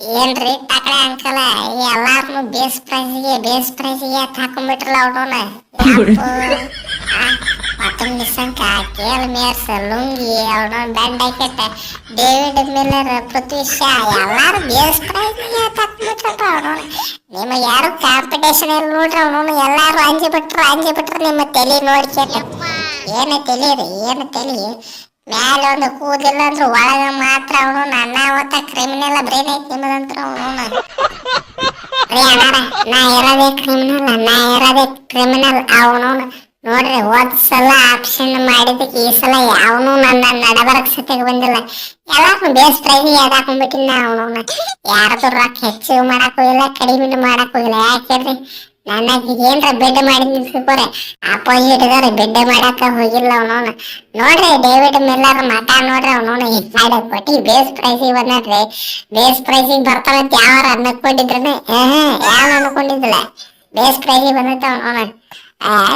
ಏನ್ರಿ ಟಕಳೆ ಅಂಕಲ ಎಲ್ಲಾರ್ನು ಬೇಸ್ ಪ್ರೈಸ್ಗೆ ಬೇಸ್ ಪ್ರೈಸ್ಗೆ ಹಾಕೊಂಡ್ಬಿಟ್ರಲ್ಲ ಅವನವನ ಮತ್ತೊಂದು ನಿಸಂಕ ಕೇಲ್ ಮೇರ್ಸ್ ಲುಂಗಿ ಅವನ ಬ್ಯಾಂಡ್ ಹಾಕೆಟ್ಟ ಡೇವಿಡ್ ಮಿಲ್ಲರ್ ಪೃಥ್ವಿ ಶಾ ಎಲ್ಲಾರು ಬೇಸ್ ಪ್ರೈಸ್ಗೆ ಹಾಕೊಂಡ್ಬಿಟ್ರಪ್ಪ ಅವನವನ ನಿಮ್ಮ ಯಾರು ಕಾಂಪಿಟೇಷನ್ ಇಲ್ಲ ನೋಡ್ರಿ ಅವನವನು ಎಲ್ಲಾರು ಅಂಜಿ ಬಿಟ್ರು ಅಂಜಿ ಬಿಟ್ರು ನಿಮ್ಮ ತಲೆ ನೋಡ್ಕೇಟ ಏನ ತಲೆ ರೀ ಏನು ತಲೆ? ಮ್ಯಾಲ ಒಂದು ಕೂದಿಲ್ಲ ಅಂದ್ರೆ ಒಳಗ ಮಾತ್ರ ಅವನು ನನ್ನ ಅವತ್ತ ಕ್ರಿಮಿನಲ್ ಬ್ರೇನ್ ಐತಿ ನಿಮ್ಮದಂತ್ರ ಅವನು ರೀ ಅಣ್ಣಾರ, ನಾ ಇರೋದೇ ಕ್ರಿಮಿನಲ್ ನಾ ಇರೋದೇ ಕ್ರಿಮಿನಲ್ ಅವನು ನೋಡ್ರಿ, ಹೋದ್ ಸಲ ಆಪ್ಷನ್ ಮಾಡಿದಕ್ಕೆ ಈ ಸಲ ಅವನು ನನ್ನ ನಡಬರಕ್ ಸತ್ಯಾಗ ಬಂದಿಲ್ಲ. ಎಲ್ಲಾರು ಬೇಸ್ ಪ್ರೈಸ್ ಯಾದಾಕೊಂಡ್ಬಿಟ್ಟಿನ ಅವನು ಯಾರದು ರೊಕ್ಕ ಹೆಚ್ಚು ಮಾಡಕ್ ಹೋಗಿಲ್ಲ ಕಡಿಮೆ ಮಾಡಕ್ ಹೋಗಿಲ್ಲ ಯಾಕೆಂದ್ರೆ ನನಗೆ ಏನ್ರ ಬೆಡ್ ಮಾಡಿದ್ ಸಿಕ್ಕೋರೆ ಅಪೋಸಿಟ್ ಇದಾರೆ ಬೆಡ್ ಮಾಡಾಕ ಹೋಗಿಲ್ಲ ಅವನವನ. ನೋಡ್ರಿ ಡೇವಿಡ್ ಮಿಲ್ಲರ್ ಮಠ ನೋಡ್ರಿ ಅವನವನ ಎರಡು ಕೋಟಿ ಬೇಸ್ ಪ್ರೈಸಿಗೆ ಬಂದ್ರಿ ಬೇಸ್ ಪ್ರೈಸಿಗೆ ಬರ್ತಾರಂತ ಯಾರು ಅನ್ಕೊಂಡಿದ್ರನೆ. ಯಾರು ಅನ್ಕೊಂಡಿದ್ದಿಲ್ಲ. ಬೇಸ್ ಪ್ರೈಸಿಗೆ ಬಂದೈತೆ ಅವನವನ.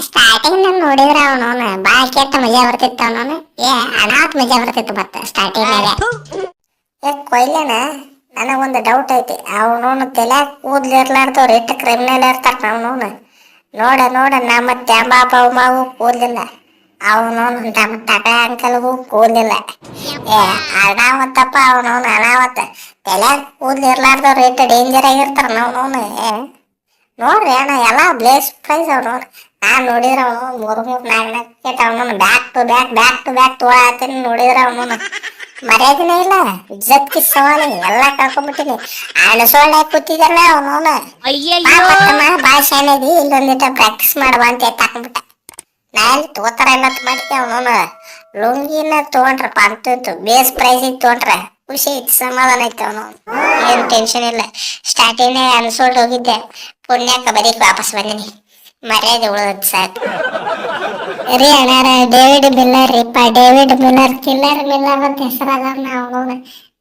ಸ್ಟಾರ್ಟಿಂಗ್ ನಾನು ನೋಡಿದ್ರ ಅವನವನ. ಭಾಳ ಕೆಟ್ಟ ಮಜಾ ಬರ್ತಿತ್ತು ಅವನವನ. ಏ ಅನಾಥ ಮಜಾ ಬರ್ತಿತ್ತು ಮತ್ತೆ ಸ್ಟಾರ್ಟಿಂಗ್ ಏ ಕೊಯ್ಲೇನ ನನಗೊಂದು ಡೌಟ್ ಐತಿ. ಅವನು ತಲೆ ಕೂದ್ಲಿರ್ಲಾರ್ದವ್ರು ಎಷ್ಟು ಕ್ರಿಮಿನಲ್ ಇರ್ತಾರ ಅವನು ನೋಡ ನೋಡ, ನಮ್ಮ ತ್ಯಾಂಬಾಪ ಮಾವು ಕೂದಲಿಲ್ಲ. ಅವನು ನಮ್ಮ ತಕ ಅಂಕಲ್ಗೂ ಕೂದಲಿಲ್ಲ. ಏ, ಅನಾವತ್ತಪ್ಪ ಅವನು ಅನಾವತ್ತ. ತಲೆ ಕೂದ್ಲಿರ್ಲಾರ್ದವ್ರು ಎಷ್ಟು ಡೇಂಜರ್ ಆಗಿರ್ತಾರ ಅವನು ಏ. ನೋಡ್ರಿ ಅಣ್ಣ, ಎಲ್ಲ ಬ್ಲೇಸ್ ಪ್ರೈಸ್ ಅವ್ರು ನಾನ್ ನೋಡಿದ್ರ ಅವನು ಮೂರು ಮೂರು ನಾಲ್ಕು ನಾಲ್ಕು ಅವನು back to back back to back ತೊಗೊಳತ್ತೀನಿ ನೋಡಿದ್ರ ಅವನು ಮರ್ಯಾದಿನೇ ಇಲ್ಲ. ಇಜ್ಜತ್ ಸವಾಲಿ ಎಲ್ಲ ಕಳ್ಕೊಂಡ್ಬಿಟ್ಟಿನಿ ಅಣಸೋಳ್ಳೆ ಕೂತಿದ್ದಲ್ಲ ಅವನು ಭಾಷೆ ಅನ್ನೋದು ಇಲ್ಲೊಂದಿಟ್ಟ ಪ್ರಾಕ್ಟೀಸ್ ಮಾಡುವ ಅಂತ ಎತ್ತಾಕೊಂಡ್ಬಿಟ್ಟ ನಾ ಎಲ್ಲಿ ತಗೋತಾರ ಇಲ್ಲ ಅಂತ ಮಾಡಿದ್ದೆ ಅವನು ಲುಂಗಿನ ತಗೊಂಡ್ರ ಅಂತೂ ಬೇಸ್ ಪ್ರೈಸಿಗೆ ತಗೊಂಡ್ರ ಖುಷಿ ಇತ್ತು ಸಮಾಧಾನ ಐತಿ ಅವನು. ಏನು ಟೆನ್ಷನ್ ಇಲ್ಲ. ಸ್ಟಾರ್ಟಿಂಗ್ ಅನ್ಸೋಲ್ಡ್ ಹೋಗಿದ್ದೆ. ಪುಣ್ಯಕ್ಕ ಬರೀಕ್ ವಾಪಸ್ ಬಂದಿನಿ. ಮರ್ಯಾದೆ ಉಳಿದ್ ಸಾಕು. ರೀ ಅಣ್ಣಾರ ಡೇವಿಡ್ ಮಿಲ್ಲರ್ ರೀಪ ಡೇವಿಡ್ ಮಿಲ್ಲರ್ ಕಿಲ್ಲರ್ ಮಿಲ್ಲರ್ ಅಂತ ಹೆಸರದ ನಾವು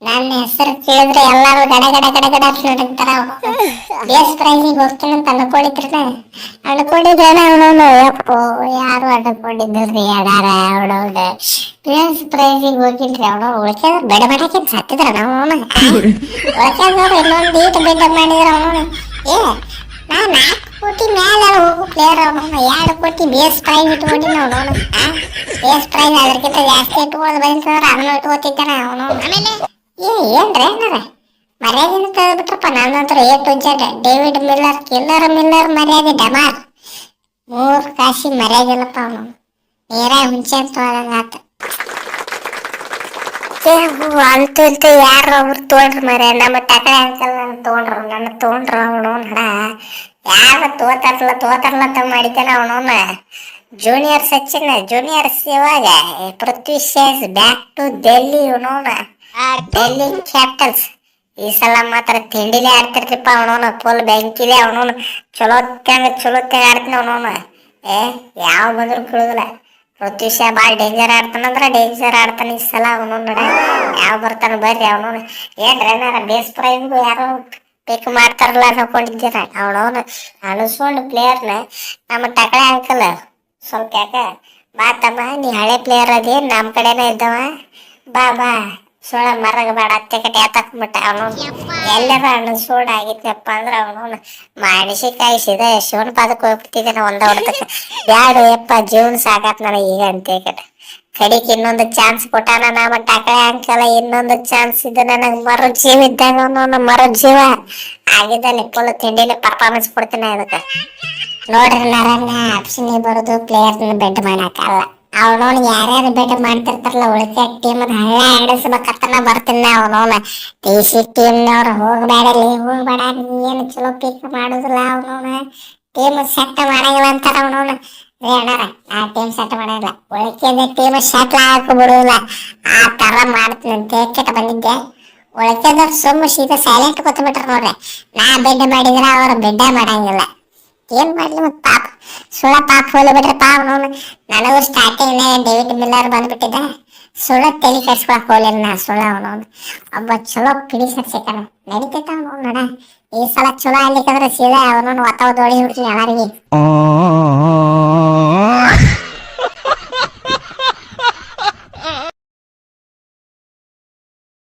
ನನ್ನ ಹೆಸರು ಕೇಳಿದ್ರೆ ಎಲ್ಲಾರು ಗಡ ಗಡ ಗಡ ಗಡ ಅಂತ ನಡಕ್ತಾರ ಬೇಸ್ ಪ್ರೈಸಿಗೆ ಹೋಗ್ತೀನಿ ಅಂತ ಅನ್ಕೊಂಡಿದ್ರನ ಅನ್ಕೊಂಡಿದ್ರನ ಅವನವನು ಯಪ್ಪೋ ಯಾರು ಅನ್ಕೊಂಡಿದ್ರಿ ಅಡಾರ ಅವನವನ ಬೇಸ್ ಪ್ರೈಸಿಗೆ ಹೋಗಿಲ್ರಿ ಅವನು ಉಳ್ಕ್ಯಾರ ಬೆಡ ಮಾಡಕ್ಕೆ ಸತ್ತಿದ್ರ ನಾವು ಉಳ್ಕ್ಯಾದವ್ರು ಇನ್ನೊಂದು ಈಟ್ ಬೆಡ್ ಮಾಡಿದ್ರ ಅವನು ಏ ನಾ ನಾಲ್ಕು ಕೋಟಿ ಮ್ಯಾಲ ಹೋಗು ಪ್ಲೇಯರ್ ಅವನು ಎರಡು ಕೋಟಿ ಬೇಸ್ ಪ್ರೈಸ್ ಇಟ್ಕೊಂಡಿನ ಅವನು. ಬೇಸ್ ಪ್ರೈಸ್ ಅದಕ್ಕಿಂತ ಜಾಸ್ತಿ ಇಟ್ಕೊಂಡು ಬಂದ್ರೆ ಅವನು ಇಟ್ಕೋತಿದ್ದಾನೆ ಅವನು. ಆಮೇಲೆ ಏ, ಏನ್ರಿ ಏನಾರ ಮರ್ಯಾದೆನ ತೆಗೆದ್ಬಿಟ್ರಪ್ಪ ನನ್ನಂತರ A to Z David Miller killer Miller ಮರ್ಯಾದೆ, ಡಮಾರ್. ಮೂರ್ ಕಾಶಿ ಮರ್ಯಾದಿಲ್ಲಪ್ಪ ಅವನು. ನೇರ ಹುಂಚೆ ಅಂತ ಏ ಅಂತೂ ಇಂತೂ ಯಾರು ಅವ್ರು ತೊಗೊಂಡ್ರು ಮರೆ ನಮ್ಮ ಟಕಳೆ ಅಂಕಲ್ ನನ್ನ ತೊಗೊಂಡ್ರು ನನ್ನ ತೊಗೊಂಡ್ರು ಅವನು, ನಡ. ಯಾರು ತೋತರ್ಲ ತೋತಾರಲ್ಲ ಅಂತ ಮಾಡಿದ್ದಾನೆ ಅವನವನ ಜೂನಿಯರ್ ಸಚಿನ್ ಜೂನಿಯರ್ ಇವಾಗ ಪೃಥ್ವಿ ಶೇಸ್ ಬ್ಯಾಕ್ ಟು ಡೆಲ್ಲಿ ಆ ಡೆಲ್ಲಿ ಕ್ಯಾಪಿಟಲ್ಸ್ ಈ ಸಲ ಮಾತ್ರ ತಿಂಡಿಲೇ ಆಡ್ತಿರ್ತಿಪ್ಪ ಅವನವನ. ಫುಲ್ ಬೆಂಕಿದೆ ಅವನವನು. ಚಲೋ ಚಲೋ ಆಡ್ತೀನಿ ಅವನವನ. ಏ, ಯಾವ ಬಂದ್ರು ಕೇಳುದಿಲ್ಲ. ಪೃಥ್ವಿ ಶಾ ಭಾಳ ಡೇಂಜರ್ ಆಡ್ತಾನಂದ್ರ ಡೇಂಜರ್ ಆಡ್ತಾನ ಈ ಸಲ ಅವನು ನೋಡ. ಯಾವ ಬರ್ತಾನೆ ಬರ್ರಿ ಅವನು ಏನ್ರ ಏನಾರ ಬೇಸ್ ಪ್ರೈಸ್ಗೂ ಯಾರೋ ಪಿಕ್ ಮಾಡ್ತಾರಲ್ಲ ಅನ್ಕೊಂಡಿದ್ದೀರ ಅವನವನು ಅನಿಸ್ಕೊಂಡು ಪ್ಲೇಯರ್ನ ನಮ್ಮ ಟಕಳೆ ಅಂಕಲ್ ಸ್ವಲ್ಪ ಯಾಕ, ಬಾ ತಮ್ಮ, ನೀ ಹಳೆ ಪ್ಲೇಯರ್ ಅದೇ ನಮ್ಮ ಕಡೆನೇ ಇದ್ದವ, ಬಾ ಬಾ, ಸೋಳ ಮರಗ ಬೇಡ, ಅತ್ತೆ ಕಡೆ ಎತ್ತಾಕ್ಬಿಟ್ಟ ಅವನು ಎಲ್ಲರ ಅಣಸೋಡ್ ಆಗಿತ್ತಪ್ಪ ಅಂದ್ರೆ ಅವನು ಮಾಣಿಸಿಕಾಯಿ ಸೀದಾ ಶಿವನ ಪಾದಕ್ಕೆ ಹೋಗ್ಬಿಟ್ಟಿದ್ದಾನೆ ಒಂದ ಹೊಡೆದಕ್ಕೆ ಬ್ಯಾಡ ಯಪ್ಪ, ಜೀವನ ಸಾಕಾತ್ ನನಗೆ ಈಗ ಅಂತೇ ಕಡೆ ಕಡಿಗೆ ಇನ್ನೊಂದು ಚಾನ್ಸ್ ಕೊಟ್ಟಾನ ನಮ್ಮ ಟಕಳೆ ಅಂಕಲ, ಇನ್ನೊಂದು ಚಾನ್ಸ್ ಇದು ನನಗೆ ಮರು ಜೀವ ಇದ್ದಾಗ ಅವನು ಮರು ಜೀವ ಆಗಿದ್ದಲ್ಲಿ ಫುಲ್ ತಿಂಡಿಲಿ ಪರ್ಫಾರ್ಮೆನ್ಸ್ ಕೊಡ್ತೀನಿ ಅದಕ್ಕೆ. ನೋಡ್ರಿ ನರಣ್ಣ ಆಪ್ಷನ್ ಬರೋದು ಪ್ಲೇಯರ್ನ ಬೆಡ್ ಮಾಡಕ್ಕಲ್ಲ ಅವನವನು ಯಾರ್ಯಾರು ಬೆಡ್ ಮಾಡ್ತಿರ್ತಾರಲ್ಲ, ಉಳಿಕೆ ಟೀಮ್ ಹಳ್ಳ ಆಡಿಸ್ಬೇಕಂತ ಬರ್ತೀನಿ ಅವನವನ. ಟಿ ಸಿ ಟೀಮ್ನವ್ರು ಹೋಗ್ಬೇಡಲಿ ಹೋಗ್ಬೇಡ ನೀ ಏನು ಚಲೋ ಪಿಕ್ ಮಾಡೋದಿಲ್ಲ ಅವನವನ. ಟೀಮ್ ಸೆಟ್ ಮಾಡಂಗಿಲ್ಲ ಅಂತಾರ ಅವನವನ. ರೀ ಆ ಟೀಮ್ ಸೆಟ್ ಮಾಡಂಗಿಲ್ಲ ಒಳಕೆದ ಟೀಮ್ ಸೆಟ್ ಹಾಕಿ ಬಿಡೋಲ್ಲ ಆ ತರ ಸೈಲೆಂಟ್ ನಾ ಬೆಡ್ ಮಾಡಿದ್ರ ಅವ್ರ ಬೆಡ್ಡ ಮಾಡಂಗಿಲ್ಲ. ಏನ್ ಮಾಡ್ಲಿ ಮತ್ತೆ ಪಾಪ. ಸುಳ ಪಾಪ ಹೋಲಿ ಬಿಟ್ರೆ ಪಾಪ ಅವನು. ನನಗೂ ಸ್ಟಾರ್ಟಿಂಗ್ ಡೇವಿಡ್ ನಾ ಸುಳ ಅವನು. ಒಬ್ಬ ಚಲೋ ಪಿಡಿಸರ್ ಸಿಕ್ಕನ ನಡೀತೈತ ಅವನು ನಡ ಈ ಸಲ ಚಲೋ ಆಗ್ಲಿಕ್ಕಂದ್ರೆ ಸೀದಾ ಅವನನ್ನು ಒತ್ತಾವ ಹುಡ್ತೀನಿ ಎಲ್ಲಾರಿಗೆ.